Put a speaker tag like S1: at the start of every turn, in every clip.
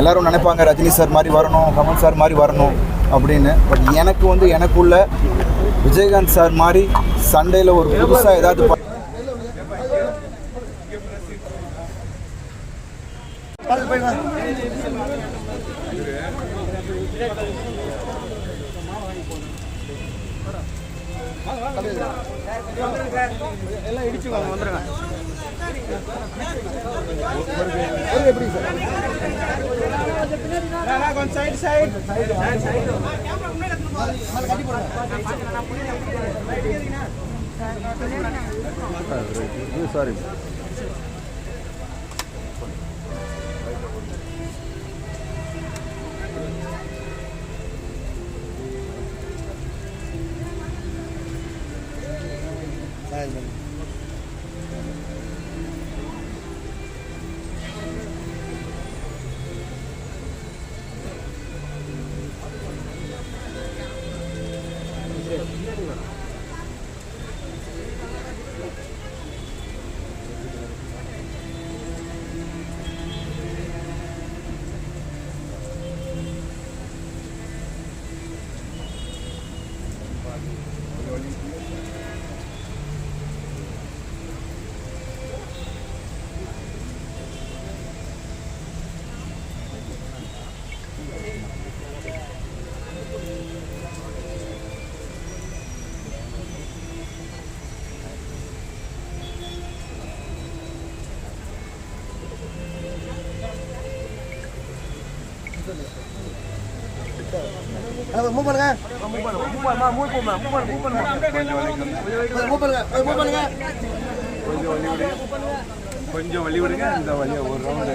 S1: எல்லாரும் நினைப்பாங்க ரஜினி சார் மாதிரி வரணும் கமல் சார் மாதிரி வரணும் அப்படின்னு. பட் எனக்கு வந்து எனக்குள்ள விஜயகாந்த் சார் மாதிரி சண்டையில் ஒரு புதுசாக ஏதாவது எல்லாம் இடிச்சு வாங்க வந்துடுங்க எப்படி சார் கொஞ்சம் சைடு சைடு கட்டி சாரி ப-
S2: மூவ் பண்ணுங்க. மூவ் பண்ணுங்க. மூவ் பண்ணுங்க. மூவ் பண்ணுங்க மூவ் பண்ணுங்க மூவ் பண்ணுங்க
S3: கொஞ்சம் வழி விடுங்க கொஞ்சம் வழி விடுங்க இந்த வழியா ஒரு ரவுண்டு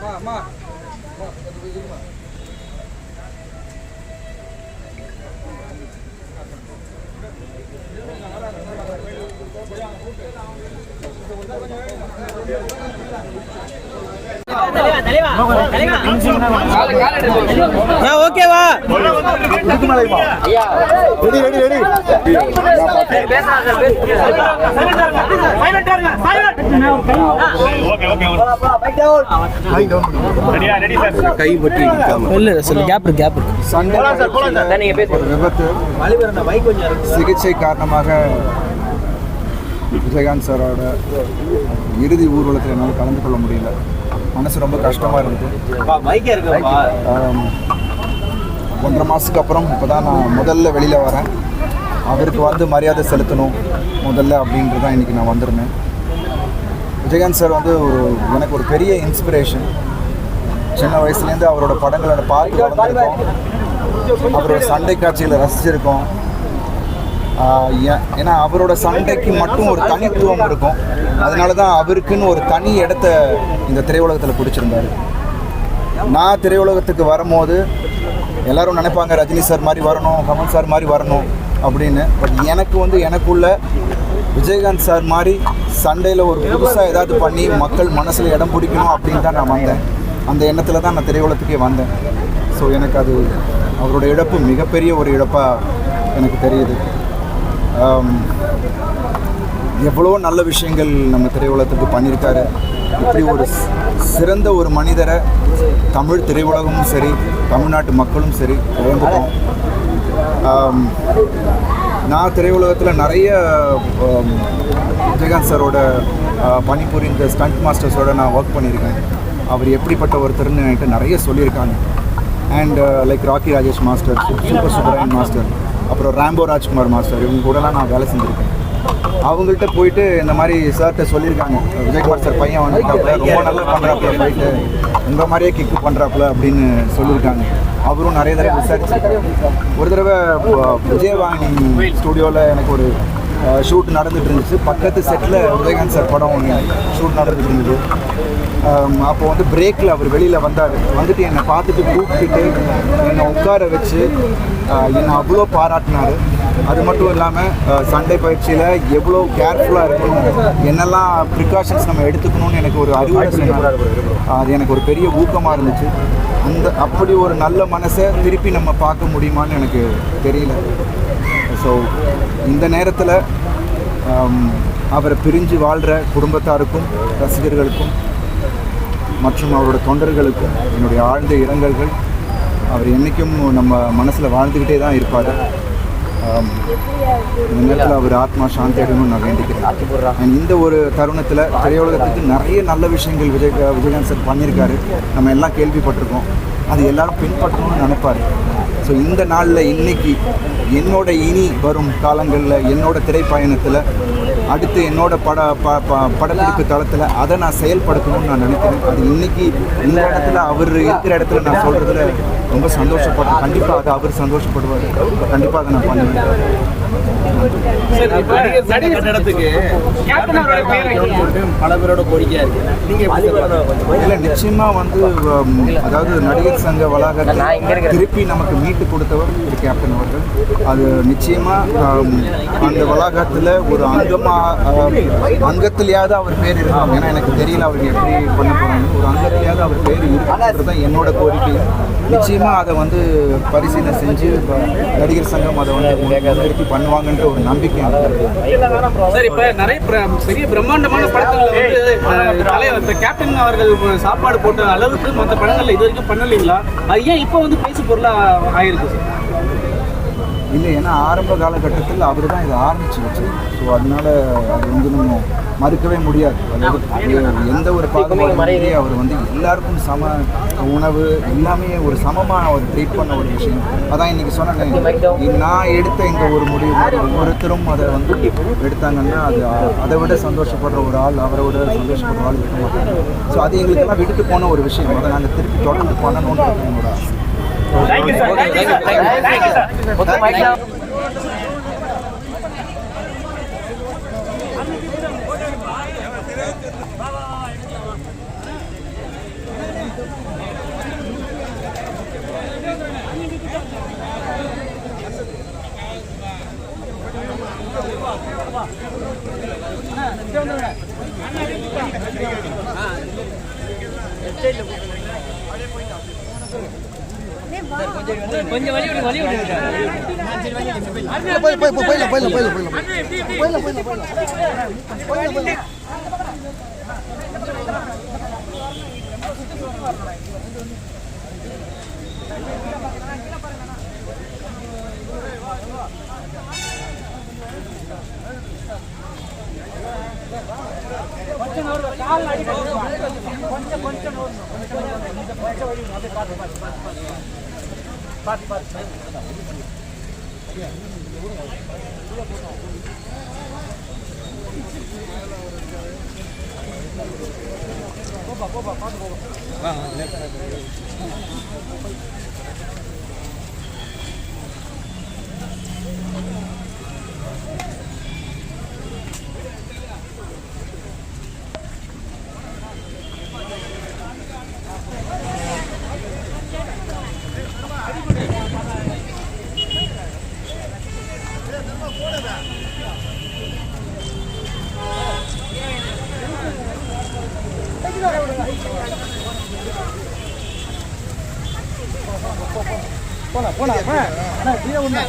S3: మా మా మా
S4: ஓகேவா
S1: ரெடி ரெடி ரெடி. கை பற்றி
S4: இல்ல சொல்லு கேப் இருக்கு கேப் இருக்கு.
S1: விபத்து சிகிச்சை காரணமாக விஜயகாந்த் சாரோட இறுதி ஊர்வலத்தில் என்னால் கலந்து கொள்ள முடியல. மனசு ரொம்ப கஷ்டமாக இருந்தது. ஆம், ஒன்றரை மாதத்துக்கு அப்புறம் இப்போ தான் நான் முதல்ல வெளியில் வரேன். அவருக்கு வந்து மரியாதை செலுத்தணும் முதல்ல அப்படின்றது தான் இன்றைக்கி நான் வந்திருந்தேன். விஜயகாந்த் சார் வந்து ஒரு எனக்கு ஒரு பெரிய இன்ஸ்பிரேஷன் சின்ன வயசுலேருந்து அவரோட படங்களை பார்த்து வளர்ந்துருக்கோம். அவரோட சண்டை காட்சிகளை ரசிச்சிருக்கோம். ஏன்னா அவரோட சண்டைக்கு மட்டும் ஒரு தனித்துவம் இருக்கும். அதனால தான் அவருக்குன்னு ஒரு தனி இடத்த இந்த திரையுலகத்தில் பிடிச்சிருந்தாரு. நான் திரையுலகத்துக்கு வரும்போது எல்லாரும் நினைப்பாங்க ரஜினி சார் மாதிரி வரணும் கமல் சார் மாதிரி வரணும் அப்படின்னு. பட் எனக்கு வந்து எனக்குள்ள விஜயகாந்த் சார் மாதிரி சண்டையில் ஒரு புதுசாக ஏதாவது பண்ணி மக்கள் மனசில் இடம் பிடிக்கணும் அப்படின்னு தான் நான் வந்தேன். அந்த எண்ணத்தில் தான் நான் திரையுலகத்துக்கே வந்தேன். ஸோ எனக்கு அது அவரோட இழப்பு மிகப்பெரிய ஒரு இழப்பாக எனக்கு தெரியுது. எவ்வளோ நல்ல விஷயங்கள் நம்ம திரையுலகத்துக்கு பண்ணியிருக்காரு இப்படி ஒரு சிறந்த ஒரு மனிதரை தமிழ் திரையுலகமும் சரி தமிழ்நாட்டு மக்களும் சரி இழந்துட்டோம் நான் திரையுலகத்தில் நிறைய விஜயகாந்த் சாரோட பணிபுரிந்த ஸ்டண்ட் மாஸ்டர்ஸோட நான் ஒர்க் பண்ணியிருக்கேன் அவர் எப்படிப்பட்ட ஒருத்தர்னு என்கிட்ட நிறைய சொல்லியிருக்காங்க and like Rocky Rajesh master super Subbarayan master அப்புறம் ராம்போ ராஜ்குமார் மாஸ்டர் இவங்க கூடலாம் நான் வேலை செஞ்சுருக்கேன். அவங்கள்ட்ட போயிட்டு இந்த மாதிரி சார்கிட்ட சொல்லியிருக்காங்க. விஜயகுமார் சார் பையன் வந்துட்டாப்புல ரொம்ப நல்லா பண்ணுறாப்புல போயிட்டு உங்கள் மாதிரியே கிக்கு பண்ணுறாப்புல அப்படின்னு சொல்லியிருக்காங்க. அவரும் நிறைய தடவை விசாரிச்சிருக்காரு ஒரு தடவை விஜயவாணி ஸ்டூடியோவில் எனக்கு ஒரு ஷூட் நடந்துட்டு இருந்துச்சு. பக்கத்து செட்டில் விஜயகாந்த் சார் படம் ஒன்று ஷூட் நடந்துட்டு இருந்தது. அப்போ வந்து பிரேக்கில் அவர் வெளியில் வந்தார். வந்துட்டு என்னை பார்த்துட்டு கூப்பிட்டுட்டு என்னை உட்கார வச்சு என்னை அவ்வளோ பாராட்டினார். அது மட்டும் இல்லாமல் சண்டை பயிற்சியில் எவ்வளோ கேர்ஃபுல்லாக இருக்கணும். என்னெல்லாம் ப்ரிகாஷன்ஸ் நம்ம எடுத்துக்கணும்னு எனக்கு ஒரு அறிவுரை சொன்னார். அது எனக்கு ஒரு பெரிய ஊக்கமாக இருந்துச்சு. அந்த அப்படி ஒரு நல்ல மனசை திருப்பி நம்ம பார்க்க முடியுமான்னு எனக்கு தெரியல. ஸோ இந்த நேரத்தில் அவரை பிரிஞ்சு வாழ்கிற குடும்பத்தாருக்கும் ரசிகர்களுக்கும் மற்றும் அவரோட தொண்டர்களுக்கும் என்னுடைய ஆழ்ந்த இரங்கல்கள். அவர் என்றைக்கும் நம்ம மனசில் வாழ்ந்துக்கிட்டே தான் இருப்பார். இந்த நேரத்தில் அவர் ஆத்மா சாந்தி அடையணும்னு நான் வேண்டிக்கிறேன். இந்த ஒரு தருணத்தில் திரையுலகத்துக்கு நிறைய நல்ல விஷயங்கள் விஜய் விஜயகாந்த் சார் பண்ணியிருக்காரு. நம்ம எல்லாம் கேள்விப்பட்டிருக்கோம். அது எல்லாரும் பின்பற்றணும்னு நினைப்பாரு. ஸோ இந்த நாளில் இன்னைக்கு என்னோட இனி வரும் காலங்களில் என்னோட திரைப்பயணத்தில் அடுத்து என்னோட பட ப ப- படப்பிடிப்பு தளத்தில் அதை நான் செயல்படுத்தணும்னு நான் நினைக்கிறேன். அது இன்னைக்கு இந்த இடத்துல அவர் இருக்கிற இடத்துல நான் சொல்கிறதுல ரொம்ப சந்தோஷப்படுறேன். கண்டிப்பாக அதை அவர் சந்தோஷப்படுவார். கண்டிப்பாக அதை நான் பண்ணுவேன்.
S4: பல பேரோட கோரிக்கையா இருக்கு. நீங்க
S1: வந்து அதாவது நடிகர் சங்க வளாகத்தை திருப்பி நமக்கு மீட்டு கொடுத்தவர் திரு கேப்டன் அவர்கள். அது நிச்சயமாக அந்த வளாகத்தில் ஒரு அங்கமாக அங்கத்திலேயாவது அவர் பேர் இருக்கணும். ஏன்னா எனக்கு தெரியல அவருக்கு எப்படி பண்ண போகிறாங்க ஒரு அங்கத்திலேயாவது அவர் பேர் இருக்கிறது தான் என்னோட கோரிக்கை. நிச்சயமாக அதை வந்து பரிசீலனை செஞ்சு நடிகர் சங்கம் அதை வந்து முன்னிறுத்தி பண்ணுவாங்கன்ற ஒரு நம்பிக்கை.
S4: சார் இப்ப நிறைய பிர- பெரிய பிரம்மாண்டமான படத்துல வந்து தலைவர் கேப்டன் அவர்கள் சாப்பாடு போட்ட அளவுக்கு மற்ற படங்கள்ல இது வரைக்கும் பண்ணலைங்களா? அது ஏன் இப்போ வந்து பேசு பொருளா ஆயிருக்கு சார்?
S1: இல்லை ஏன்னா ஆரம்ப காலகட்டத்தில் அவர் தான் இதை ஆரம்பிச்சு ஸோ அதனால அது வந்து நம்ம மறுக்கவே முடியாது. அதாவது எந்த ஒரு பாகுபாடு அவர் வந்து எல்லாருக்கும் சம உணவு எல்லாமே ஒரு சமமாக அவர் ட்ரீட் பண்ண ஒரு விஷயம். அதான் இன்னைக்கு சொன்னேன். நான் எடுத்த இந்த ஒரு முடிவு மாதிரி ஒவ்வொருத்தரும் அதை வந்து எடுத்தாங்கன்னா அது அதை விட சந்தோஷப்படுற ஒரு ஆள் அவரை விட சந்தோஷப்படுற ஆள் இருக்க மாட்டாங்க. ஸோ அது எங்களுக்கெல்லாம் விட்டுட்டு போன ஒரு விஷயம். அதை நாங்கள் திருப்பி தொடர்ந்து பண்ணணுன்றது என்னோட ஆசை.
S2: போய் போய் போய் போயிடலாம் போயிடலாம் போயிடலாம் போயிடலாம் போயிடலாம் போயிடலாம் போயிடலாம் போயிடலாம்
S3: போப்பா போப்பா பார்த்து போப்பா ஆ இது